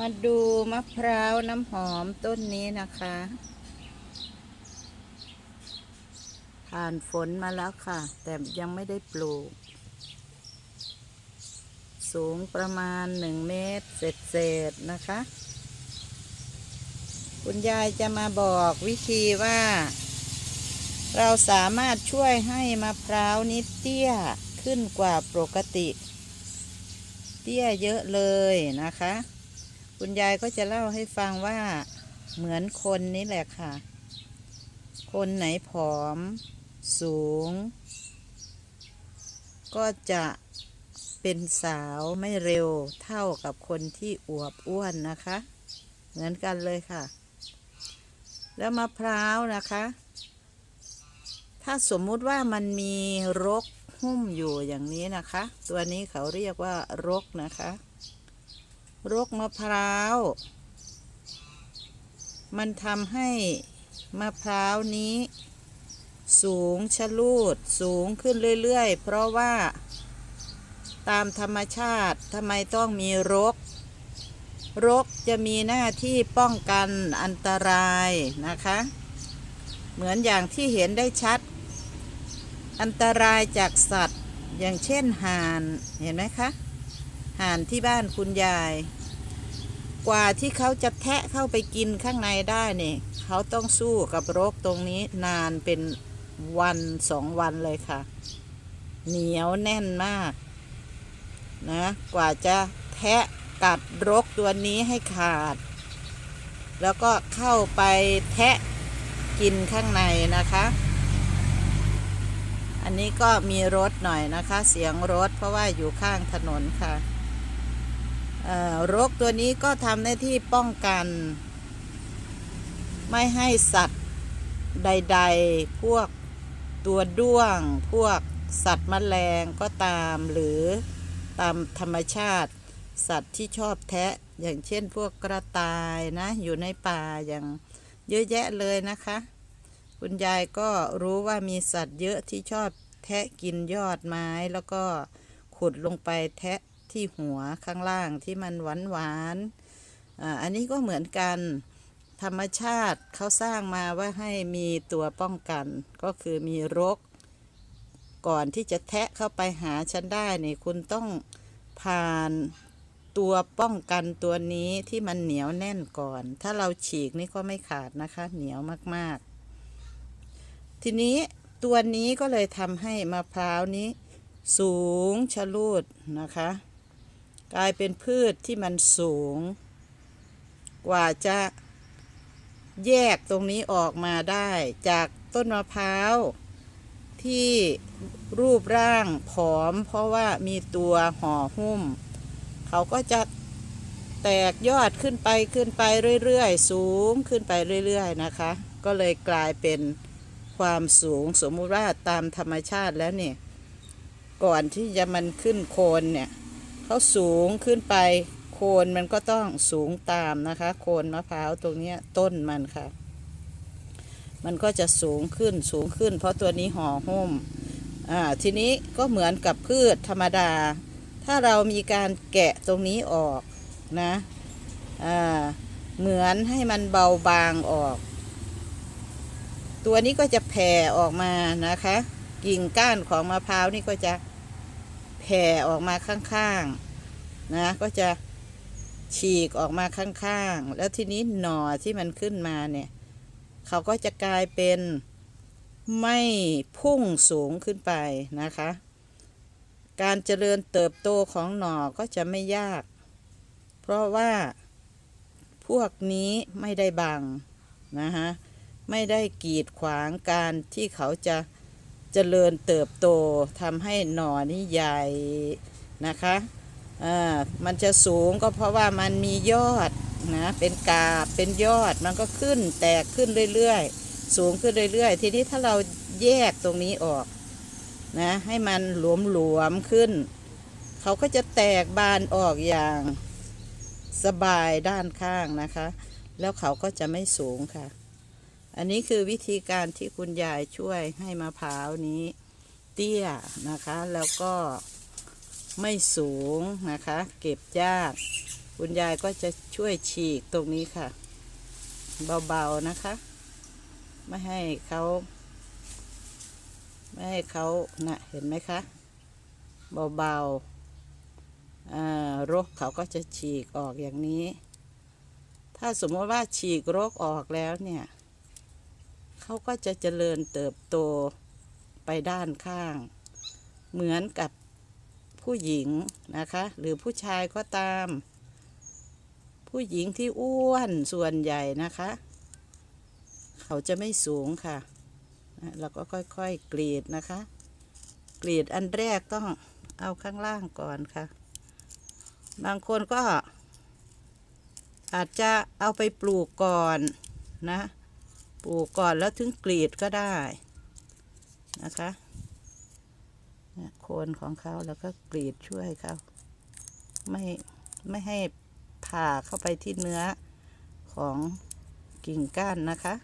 มาดูมะพร้าวน้ำหอมต้นนี้นะคะ ผ่านฝนมาแล้วค่ะ แต่ยังไม่ได้ปลูก สูงประมาณหนึ่งเมตรเศษๆนะคะ คุณยายจะมาบอกวิธีว่า เราสามารถช่วยให้มะพร้าวนี้เตี้ยขึ้นกว่าปกติ เตี้ยเยอะเลยนะคะ คุณยายก็จะเล่าให้ฟังว่าเหมือนคนนี่แหละค่ะ คนไหนผอม สูง ก็จะเป็นสาวไม่เร็วเท่ากับคนที่อวบอ้วนนะคะ เหมือนกันเลยค่ะ แล้วมะพร้าวนะคะ ถ้าสมมุติว่ามันมีรกหุ้มอยู่อย่างนี้นะคะ ตัวนี้เขาเรียกว่ารกนะคะ รกมะพร้าว มันทำให้มะพร้าวนี้ สูงชะลูดสูงขึ้นเรื่อยๆ เพราะว่า ตามธรรมชาติทำไมต้องมีรก รกจะมีหน้าที่ป้องกันอันตรายนะคะ เหมือนอย่างที่เห็นได้ชัด อันตรายจากสัตว์อย่างเช่นห่าน เห็นไหมคะ ห่านที่บ้านคุณยาย กว่าที่เขาจะแทะเข้าไปกินข้างในได้เนี่ยเขาต้องสู้กับโรกตรงนี้นานเป็นวันสองวันเลยค่ะ เหนียวแน่นมากนะกว่าจะแทะกัดรกตัวนี้ให้ขาด แล้วก็เข้าไปแทะกินข้างในนะคะ อันนี้ก็มีรถหน่อยนะคะ เสียงรถเพราะว่าอยู่ข้างถนนค่ะ รกตัวนี้ก็ทำหน้าที่ป้องกัน ไม่ให้สัตว์ใด ๆ พวกตัวด้วง พวกสัตว์แมลงก็ตามหรือตามธรรมชาติ สัตว์ที่ชอบแทะอย่างเช่นพวกกระต่ายนะ อยู่ในป่าอย่างเยอะแยะเลยนะคะ คุณยายก็รู้ว่ามีสัตว์เยอะที่ชอบแทะกินยอดไม้แล้วก็ขุดลงไปแทะ ที่หัวข้างล่างที่มันหวานหวานอันนี้ก็เหมือนกันธรรมชาติเขาสร้างมาว่าให้มีตัวป้องกัน ก็คือมีรก ก่อนที่จะแทะเข้าไปหาฉันได้นี่คุณต้องผ่านตัวป้องกันตัวนี้ที่มันเหนียวแน่นก่อน ถ้าเราฉีกนี่ก็ไม่ขาดนะคะ เหนียวมากๆ ทีนี้ตัวนี้ก็เลยทำให้มะพร้าวนี้สูงชะลูดนะคะ กลายเป็นพืชที่มันสูง กว่าจะแยกตรงนี้ออกมาได้ จากต้นมะพร้าวที่รูปร่างผอม เพราะว่ามีตัวห่อหุ้ม เขาก็จะแตกยอดขึ้นไปขึ้นไปเรื่อยๆ สูงขึ้นไปเรื่อยๆนะคะ ก็เลยกลายเป็นความสูงสมมุติว่าตามธรรมชาติแล้วเนี่ย ก่อนที่จะมันขึ้นโคนเนี่ย เขาสูงขึ้นไป โคนมันก็ต้องสูงตามนะคะ โคนมะพร้าวตรงนี้ต้นมันค่ะ มันก็จะสูงขึ้นสูงขึ้น เพราะตัวนี้ห่อหุ้มอ่าทีนี้ก็เหมือนกับพืชธรรมดา ถ้าเรามีการแกะตรงนี้ออกนะอ่าเหมือนให้มันเบาบางออก ตัวนี้ก็จะแผ่ออกมานะคะ กิ่งก้านของมะพร้าวนี่ก็จะ แผ่ออกมาข้างๆนะก็จะฉีกออกมาข้างๆ แล้วทีนี้หน่อที่มันขึ้นมาเนี่ย เขาก็จะกลายเป็นไม่พุ่งสูงขึ้นไปนะคะ การเจริญเติบโตของหน่อก็จะไม่ยาก เพราะว่าพวกนี้ไม่ได้บังนะคะไม่ได้กีดขวางการที่เขาจะเจริญเติบโตทำให้หน่อนี้ใหญ่นะคะอ่ามันจะสูงก็เพราะว่ามันมียอดนะเป็นกาบเป็นยอดมันก็ขึ้นแตกขึ้นเรื่อยๆ สูงขึ้นเรื่อย ๆ ทีนี้ถ้าเราแยกตรงนี้ออกนะให้มันหลวมๆขึ้น เขาก็จะแตกบานออกอย่างสบายด้านข้างนะคะ แล้วเขาก็จะไม่สูงค่ะ อันนี้คือวิธีการที่คุณยายช่วยให้มะพร้าวนี้ เตี้ยนะคะ แล้วก็ไม่สูงนะคะ เก็บยาก คุณยายก็จะช่วยฉีกตรงนี้ค่ะ เบาๆนะคะ ไม่ให้เขาไม่ให้เขานะเห็นไหมคะ เบาๆรกเขาก็จะฉีกออกอย่างนี้ ถ้าสมมติว่าฉีกรกออกแล้วเนี่ย เขาก็จะเจริญเติบโตไปด้านข้าง เหมือนกับผู้หญิงนะคะ หรือผู้ชายก็ตาม ผู้หญิงที่อ้วนส่วนใหญ่นะคะ เขาจะไม่สูงค่ะเราก็ค่อยๆกรีดนะคะ กรีดอันแรกต้องเอาข้างล่างก่อนค่ะ บางคนก็อาจจะเอาไปปลูกก่อนนะ ปลูกก่อนแล้วถึงกรีดก็ได้นะคะเนี่ยโคนของเขาแล้วก็กรีดช่วยเขาไม่ไม่ให้ผ่าเข้าไปที่เนื้อของกิ่งก้านนะคะ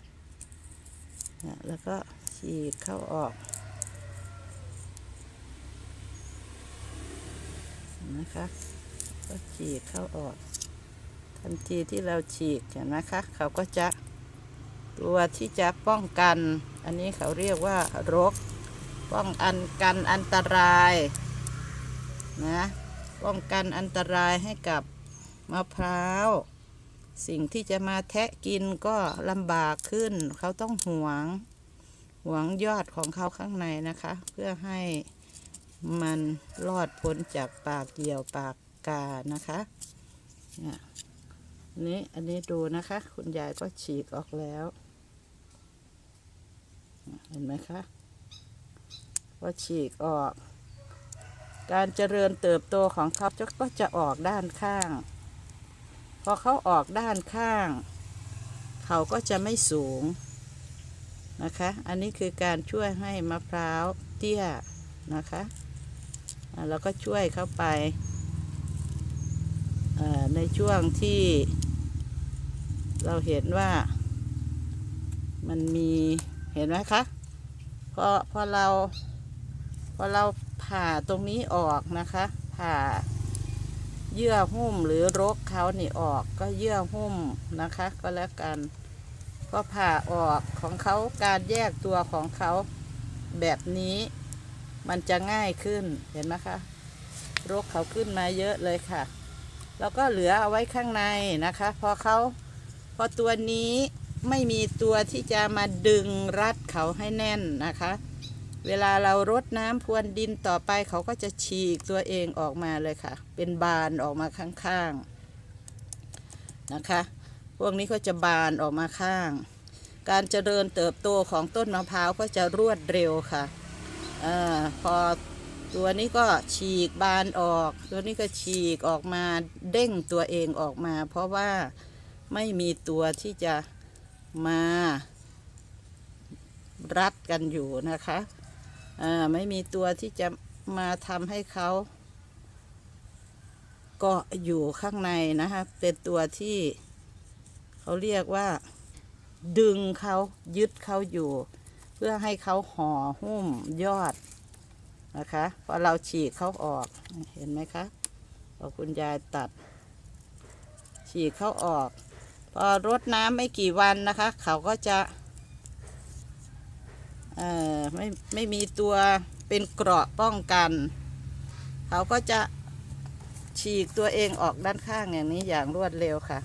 เนี่ยแล้วก็ฉีกเข้าออกนะคะก็ฉีกเข้าออกทันทีที่เราฉีกเห็นไหมคะเขาก็จะ ตัวที่จะป้องกัน อันนี้เขาเรียกว่ารก ป้องกันกันอันตรายนะป้องกันอันตรายให้กับมะพร้าว สิ่งที่จะมาแทะกินก็ลำบากขึ้น เขาต้องหวงหวงยอดของเขาข้างในนะคะ เพื่อให้มันรอดพ้นจากปากเหยี่ยวปากกานะคะเนี่ยนี้อันนี้ดูนะคะ คุณยายก็ฉีกออกแล้ว เห็นไหมคะก็ฉีกออก การเจริญเติบโตของเขาจะก็จะออกด้านข้าง พอเขาออกด้านข้าง เขาก็จะไม่สูงนะคะ อันนี้คือการช่วยให้มะพร้าวเตี้ยนะคะแล้วก็ช่วยเข้าไปในช่วงที่เราเห็นว่ามันมี เห็นไหมคะพอพอเรา พอเราผ่าตรงนี้ออกนะคะ ผ่าเยื่อหุ้มหรือรกเขานี่ออกก็เยื่อหุ้มนะคะ ก็แล้วกันพอผ่าออกของเขาการแยกตัวของเขาแบบนี้ มันจะง่ายขึ้นเห็นไหมคะรกเขาขึ้นมาเยอะเลยค่ะ แล้วก็เหลือเอาไว้ข้างในนะคะ พอเขาพอตัวนี้ ไม่มีตัวที่จะมาดึงรัดเขาให้แน่นนะคะ เวลาเรารดน้ำพรวนดินต่อไปเขาก็จะฉีกตัวเองออกมาเลยค่ะ เป็นบานออกมาข้างๆนะคะ พวกนี้ก็จะบานออกมาข้าง การเจริญเติบโตของต้นมะพร้าวก็จะรวดเร็วค่ะอาพอตัวนี้ก็ฉีกบานออก ตัวนี้ก็ฉีกออกมาเด้งตัวเองออกมา เพราะว่าไม่มีตัวที่จะ มา รัดกันอยู่นะคะอ่าไม่มีตัวที่จะมาทำให้เขาเกาะอยู่ข้างในนะคะเป็นตัวที่เขาเรียกว่า ดึงเขายึดเขาอยู่ เพื่อให้เขาห่อหุ้มยอดนะคะพอเราฉีกเขาออกเห็นไหมคะพอคุณยายตัด ฉีกเขาออก พอรดน้ำไม่กี่วันนะคะ เขาก็จะเอ่อไม่ไม่มีตัวเป็นเกราะป้องกัน เขาก็จะฉีกตัวเองออกด้านข้างอย่างนี้อย่างรวดเร็วค่ะ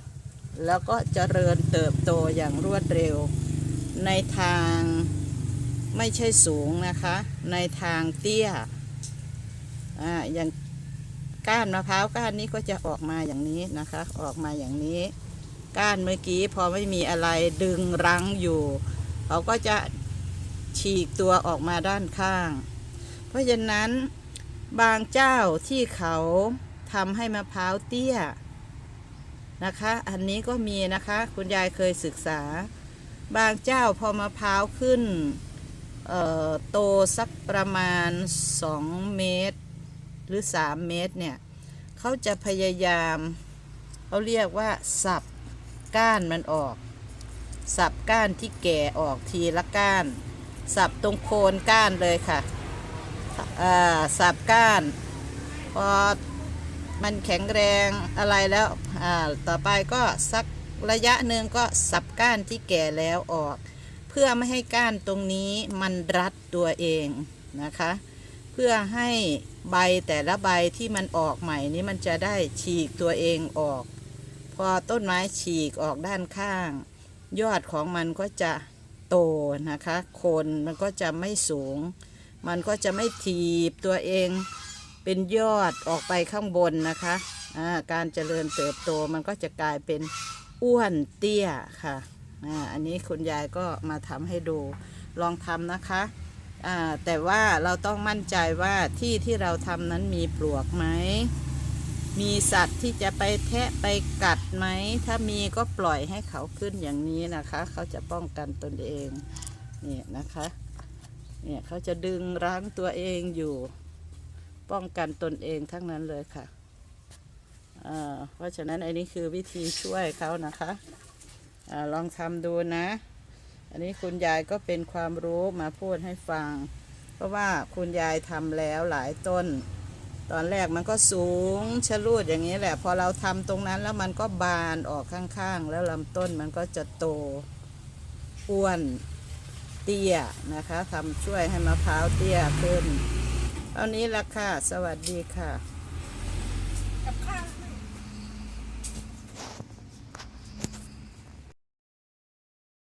แล้วก็เจริญเติบโตอย่างรวดเร็ว ในทางไม่ใช่สูงนะคะ ในทางเตี้ยอ่าอย่างก้านมะพร้าวก้านนี้ก็จะออกมาอย่างนี้นะคะ ออกมาอย่างนี้ ก้านเมื่อกี้พอไม่มีอะไรดึงรั้งอยู่ เขาก็จะฉีกตัวออกมาด้านข้าง เพราะฉะนั้นบางเจ้าที่เขาทำให้มะพร้าวเตี้ยนะคะ อันนี้ก็มีนะคะ คุณยายเคยศึกษา บางเจ้าพอมะพร้าวขึ้นโตสักประมาณ 2 เมตร หรือ 3 เมตรเนี่ย เขาจะพยายาม เขาเรียกว่าสับ ก้านมันออก สับก้านที่แก่ออกทีละก้าน สับตรงโคนก้านเลยค่ะสับก้านพอมันแข็งแรงอะไรแล้วต่อไปก็สักระยะหนึ่งก็สับก้านที่แก่แล้วออก เพื่อไม่ให้ก้านตรงนี้มันรัดตัวเองนะคะ เพื่อให้ใบแต่ละใบที่มันออกใหม่นี้มันจะได้ฉีกตัวเองออก พอต้นไม้ฉีกออกด้านข้าง ยอดของมันก็จะโตนะคะโคนมันก็จะไม่สูง มันก็จะไม่ถีบตัวเองเป็นยอดออกไปข้างบนนะคะอ่าการเจริญเติบโตมันก็จะกลายเป็นอ้วนเตี้ยค่ะอันนี้คุณยายก็มาทำให้ดูลองทำนะคะแต่ว่าเราต้องมั่นใจว่าที่ที่เราทำนั้นมีปลวกไหม มีสัตว์ที่จะไปแทะไปกัดไหม ถ้ามีก็ปล่อยให้เขาขึ้นอย่างนี้นะคะ เขาจะป้องกันตนเองเนี่ยนะคะ เนี่ยเขาจะดึงรั้งตัวเองอยู่ ป้องกันตนเองทั้งนั้นเลยค่ะเพราะฉะนั้นอันนี้คือวิธีช่วยเขานะคะอลองทำดูนะ อันนี้คุณยายก็เป็นความรู้มาพูดให้ฟัง เพราะว่าคุณยายทำแล้วหลายต้น ตอนแรกมันก็สูงชะลูดอย่างนี้แหละ พอเราทำตรงนั้นแล้วมันก็บานออกข้างๆ แล้วลำต้นมันก็จะโตอ้วนเตี้ยนะคะทำช่วยให้มะพร้าวเตี้ยขึ้นเท่านี้ละค่ะ สวัสดีค่ะ